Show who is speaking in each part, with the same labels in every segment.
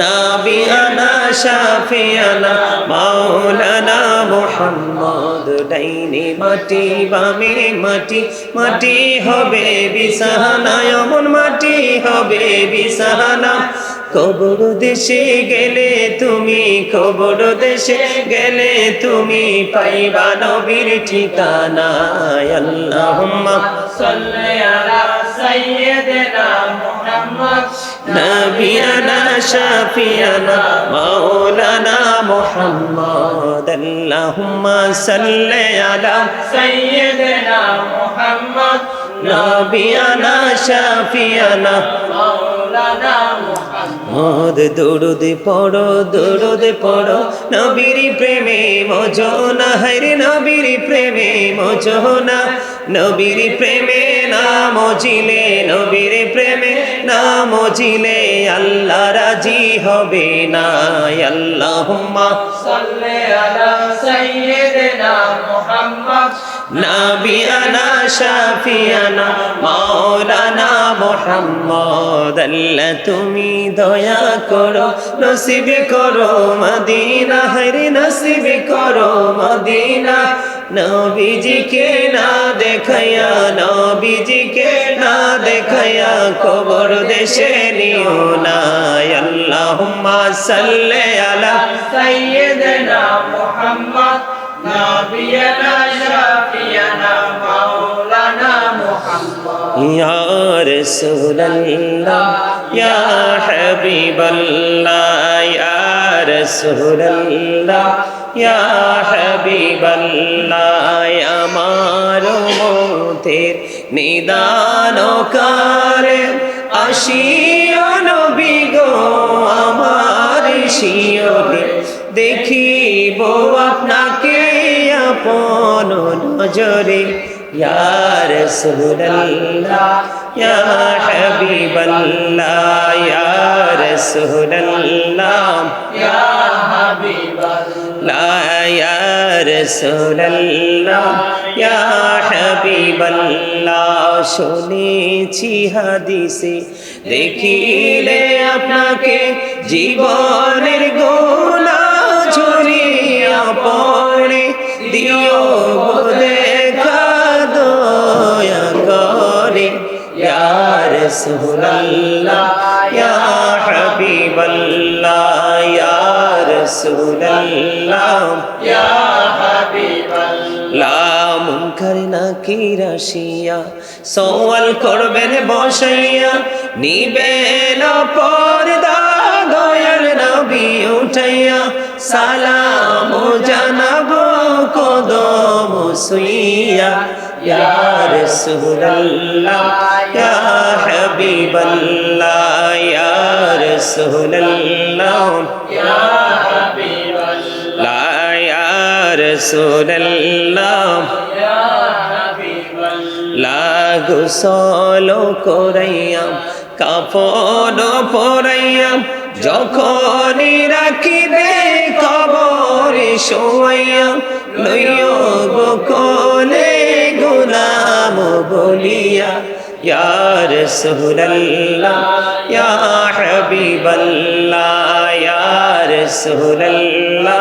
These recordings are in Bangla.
Speaker 1: নাবিয়ানা, শাফিয়ানা, মাওলানা মোহাম্মদ, ডাইনে মাটি, বামে মাটি মাটি হবে বিছানা, এমন মাটি হবে বিছানা। কবর দেশে গেলে তুমি কবর দেশে গেলে তুমি পাইবা নবীর ঠিকানা আল্লাহুম্মা নবিয়ানা শাফিয়ানা মাওলানা মুহাম্মদ। আল্লাহুম্মা সাল্লি
Speaker 2: আলা সাইয়্যিদিনা
Speaker 1: মুহাম্মদ। নবিয়ানা
Speaker 2: শাফিয়ানা মাওলানা
Speaker 1: মদ দৌড়দে পড়ো দৌড়দে পড়ো। নবিরি প্রেমে মজনা হরে নবিরি প্রেমে মজনা নবিরি প্রেমে নাম জিলে নবীর প্রেমে নাম জিলে আল্লাহ রাজি হবে না আল্লাহ
Speaker 2: সাল্লে আলা সাইয়্যিদিনা মুহাম্মদ।
Speaker 1: নাবিয়ানা শাফিয়ানা মাওলানা মোহাম্মদ আল্লাহ তুমি দয়া করো নসিব করো মদিনা হরি নসিব করো মদিনা নবীজিকে না দেখায়া নবীজিকে না দেখায়া কবর দেশে নিও না। আল্লাহুম্মা সাল্লি আলা
Speaker 2: সাইয়্যিদিনা মুহাম্মদ নবিয়ানা শাফিয়ানা محمد
Speaker 1: يا رسول الله يا حبيب الله يا رسول الله يا حبيب الله আমার মতের নিদান কালে আসিও নবী গো আমার শিয়রে দেখিব আপনাকে আপন নজরে
Speaker 2: यार रसूल अल्लाह
Speaker 1: या हबीब अल्लाह या रसूल अल्लाह या हबीब अल्लाह या रसूल अल्लाह या हबीब अल्लाह শুনেছি হাদিসে দেখিলে আপনাকে রাসূলুল্লাহ ইয়া হাবিবাল্লাহ ইয়া রাসূলুল্লাহ
Speaker 2: يا حبيب الله
Speaker 1: লা মুনকার নাকির আসিয়া সওয়াল করবেন বসাইয়া নিবেন পর্দা দয়াল নবী উঠাইয়া সালাম জানাবো কদম সুইয়া ইয়া রাসূলুল্লাহ ইয়া হাবিবাল্লাহ ইয়া রাসূলুল্লাহ
Speaker 2: يا حبيب الله
Speaker 1: লা ইয়া রাসূলুল্লাহ
Speaker 2: يا حبيب الله
Speaker 1: লাগসল করাইয়া কাপড় পরাইয়া যখনই রাখিবে কবরে শোয়াইয়া লইয় গো কোলে গোলাম বলিয়া ইয়ার সোহল্লা হবি বল্লা
Speaker 2: ইয়ার সোহল্লা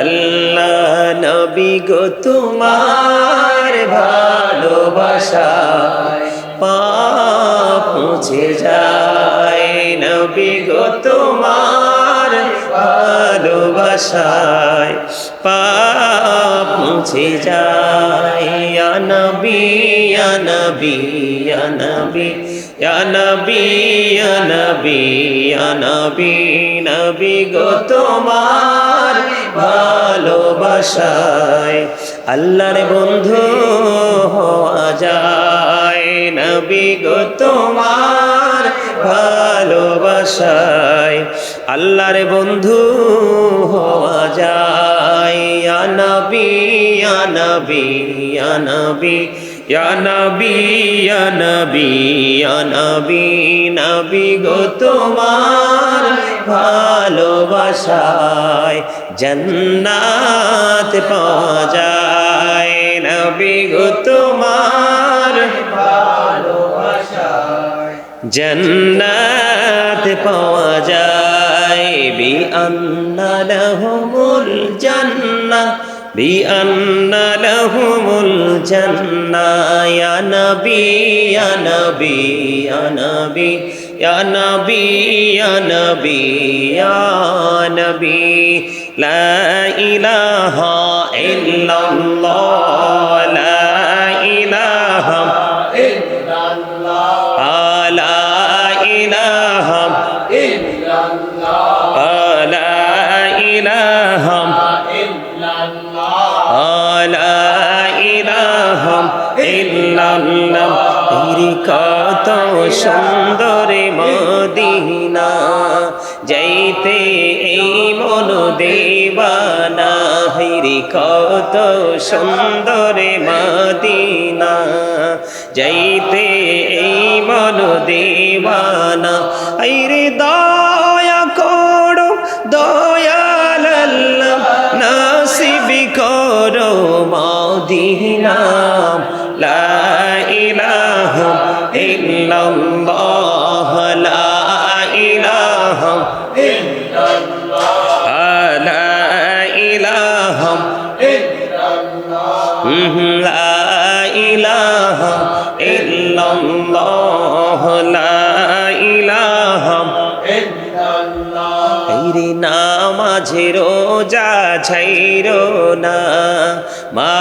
Speaker 1: আল্লাহ নবী গো তোমার ভালোবাসা পা পৌঁছে যায়, নবী গো তোমার ভালোবাসায় পাপ মুছে যায়। নবী নবী গো তোমার ভালোবাসায় আল্লাহর বন্ধু হওয়া যায়। নবী গো তোমার ভালোবাসায় আল্লাহর বন্ধু হওয়া যায়। নবী নবী নবী নবী নবী নবী নবী গো তোমার ভালোবাসায় জন্নাত পৌঁছায় নবী গো তোমার জন্নাত পাওয়া যায়। বি আন্না হুমুল জন্না বি لهم হুমুল يا নবী يا نبي يا نبي يا نبي يا نبي لا إله إلا الله لا إله إلا الله لا إله إلا الله لا إله إلا الله لا إله إلا الله تلك تشاء মদিনা, যাইতে এই মন দেবানা হইরি কত সুন্দর মদিনা। যাইতে এই মন দেবানা আইরে দয়া করো, দয়াল নাসিব করো মদিনা। লা ইলাহা ইল্লাল্লাহ। لا إله لا إله إلا الله لا إله নামাজ রোজা ছাইরো না মা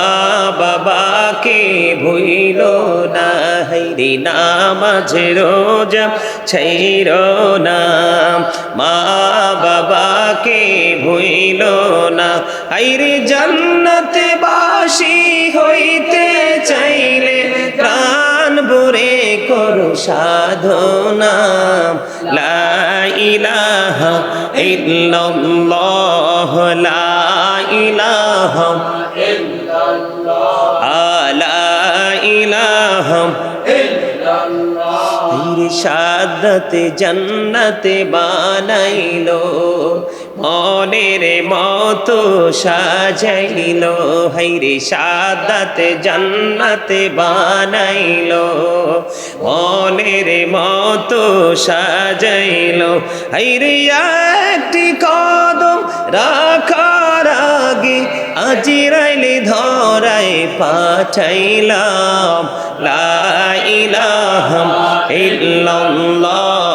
Speaker 1: বাবাকে ভুইল না হাইরে নামাঝে রোজা ছাইর না মা বাবাকে ভুইল না হাইরে জান্নাতে বাসি হইতে চাইলে প্রাণ ভরে করো সাধনা। লা ইলাহা ইল্লাল্লাহ, লা ইলাহা ইলাহা ইরশাদতে জন্নতে বানাইলো, মনের মতো সাজাইলো, হাইরে সাদাতে জন্নতে বানাইলো, মনের মতো সাজাইলো, হাইরে একটি কদম আগে আজিরাইলে ধরায় পাঠাইলাম, লা ইলাহা ইল্লাল্লাহ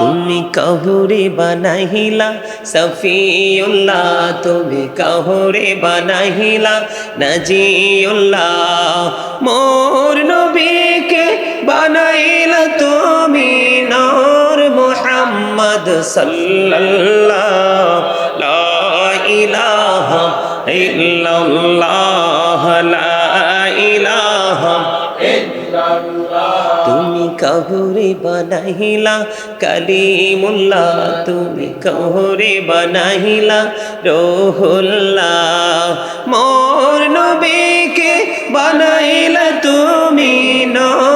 Speaker 1: তুমি কহুরে বানাহিলা সফিউল্লাহ, তুমি কহুরে বানাহিলা নজিউল্লাহ। মোর নবীকে বানাইলা তুমি নূর মুহাম্মদ সাল্লাল্লাহ। লা লা তুমি কহুরে বানাহিলা কালিমুল্লাহ। তুমি কহুরে বানাহিলা রোহুল্লাহ। মোর নবীকে বানাইলা তুমি নূর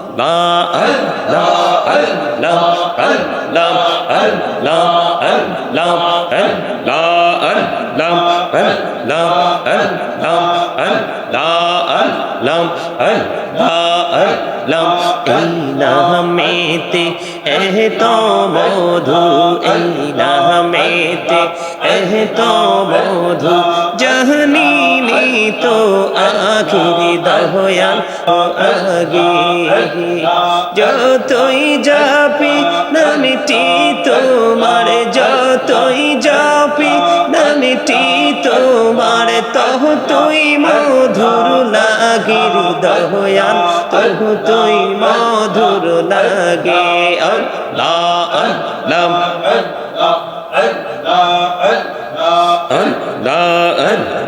Speaker 1: মেতে এ তো মধু এই না মেতে এত মধু জাহানি তো আখির দয়াল ও আগে যতই যাপি নামটি তোমার যতই যাপি নামটি তোমার তহ তুই মধুর লাগির দয়াল তহ তুই মধুর লাগে আল্লাহ আল্লাহ আল্লাহ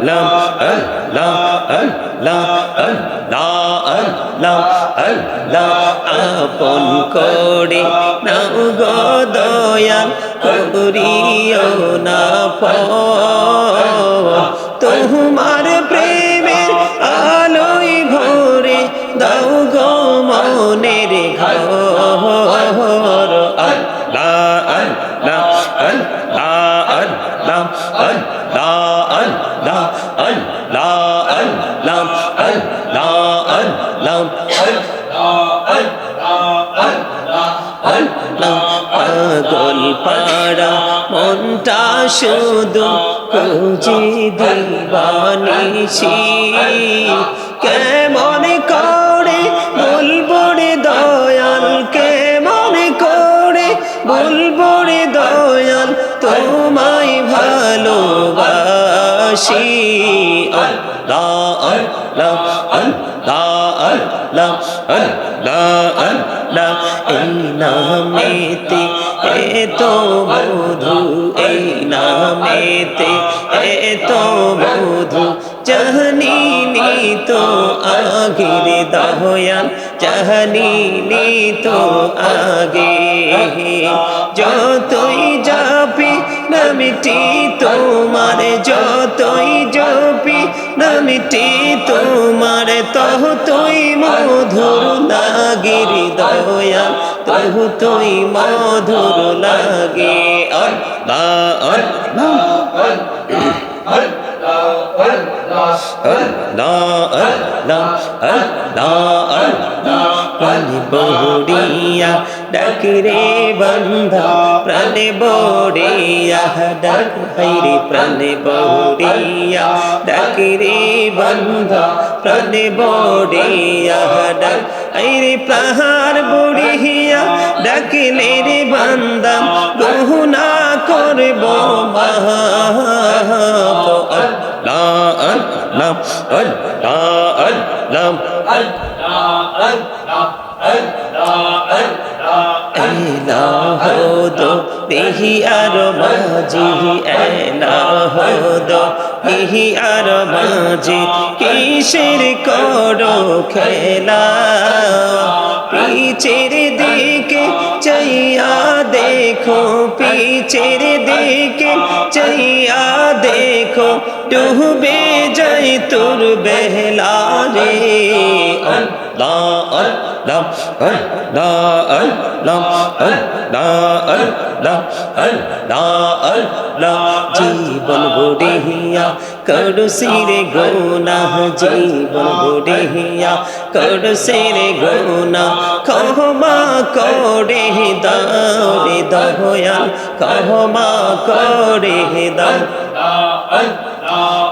Speaker 1: আল্লাহ আল্লাহ আল্লাহ আল্লাহ আল্লাহ আল্লাহ আপন করে নাও গো দয়াল করিও না তোমার প্রেমের আলোয় ভরে দাও গো মনের ঘর। আল্লাহ আল্লাহ আল্লাহ মনটা শুধু খুঁজি দিবানিসি কেমন করে বলব রে দয়াল কেমন করে বলব রে দয়াল তোমায় ভালোবাসি আল্লাহ আল্লাহ আল্লাহ আল্লাহ আল্লাহ আল্লাহ মালা এই নামেতে, এ তো মধু, এই নামেতে, এ তো মধু, চাহনি তো আগির দহয়াল চাহনি তো আগে। যতই যাবি নামিটি তোমার, যতই যাবি নামিটি তোমার, তহ লাগির দয়া তহ তুই মধুর লাগে। আল্লাহ আল্লাহ আল্লাহ আল্লাহ আল্লাহ আল্লাহ প্রাণে বড়িয়া, ডাক রে বন্ধা, প্রাণে বড়িয়া, ডাক হাইরে প্রাণে বড়িয়া, ডাক রে বন্ধা, প্রাণে বড়িয়া, ডাক আইরে প্রহার বুড়িয়া ডাকিলে রে বান্দা বহুনা করব মাহাত হো দো দেহি আর মাঝি হো দো দেহি আর মাঝি কিসের করো খেলা? পিছের দিকে চাইয়া দেখো পিছের দিকে চাইয়া দেখো, ডুবে যাই তোর বেহলা রে। জীবন বুড়িয়া করু সিরে গোনাহ জীবন বুড়িয়া করু সিরে গোনা কহমা করে দাও রে দয়াল কহমা করে দাও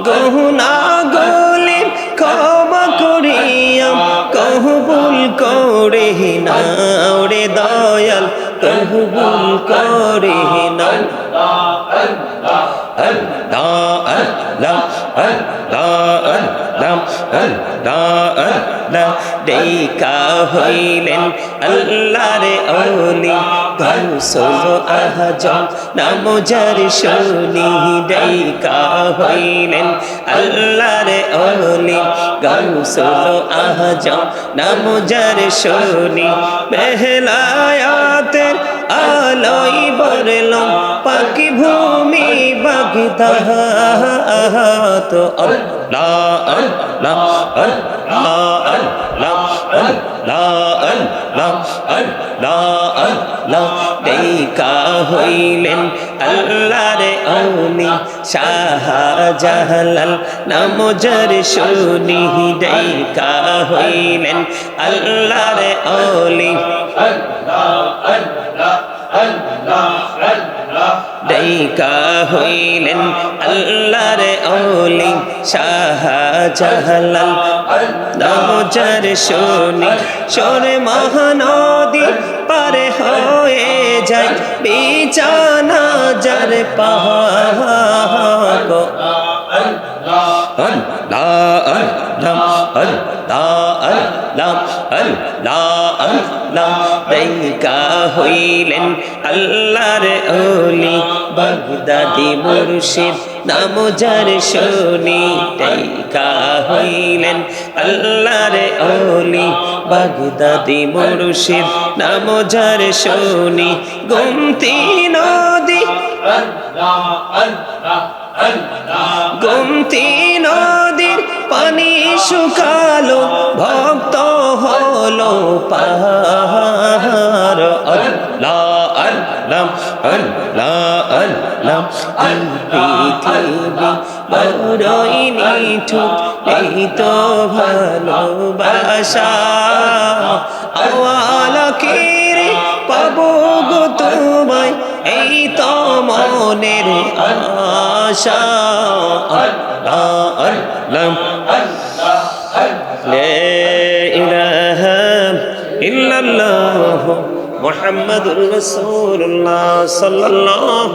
Speaker 1: গহনা গলে কর মদিনা ওরে দয়াল। কহবুল করে আল্লাহ ডেকা হইলেন আল্লাহর অলি গৌসল আহজম নাম যার শুনি ডেকা হইলেন আল্লাহর অলি গৌসল আহজম নাম যার শুনি বেহলায়াতের আলোই বরলম পাকি ভূমি বাগিদাহ। তো আল্লাহ আল্লাহ আল্লাহ আল্লাহ টেকা হইলেন আল্লাহর অনি শাহজাহালাল নামজর শুনি। ডেকা হইলেন আল্লাহর অলি আল্লাহ ডাইকা হইলেন আল্লাহর অলি শাহজাহালাল নাম জর শুনি সরে মহানদী পারে হয়ে যায় বিছানা যার পাহাড় আল্লাহ আল্লাহ আল্লাহ আল্লাহ আল্লাহ আল্লাহ হইলেন আল্লাহর ওলি বাগদাদি মুর্শিদ, নাম যার শুনি দেখা হইলেন। আল্লাহর ওলি বাগদাদি মুর্শিদ, নাম যার শুনি গুমতি নদী। গুমতি নদীর পানি শুকালো, ভক্ত হলো পাহাড়। আল্লাহ আল্লাহ আল্লাহ আল্লাহ নিঠুক, এই তো ভালোবাসা। আওয়ালকের পাবো গো তো মনের আশা আল্লাহ আল্লাহ لا إله إلا الله محمد رسول الله صلى الله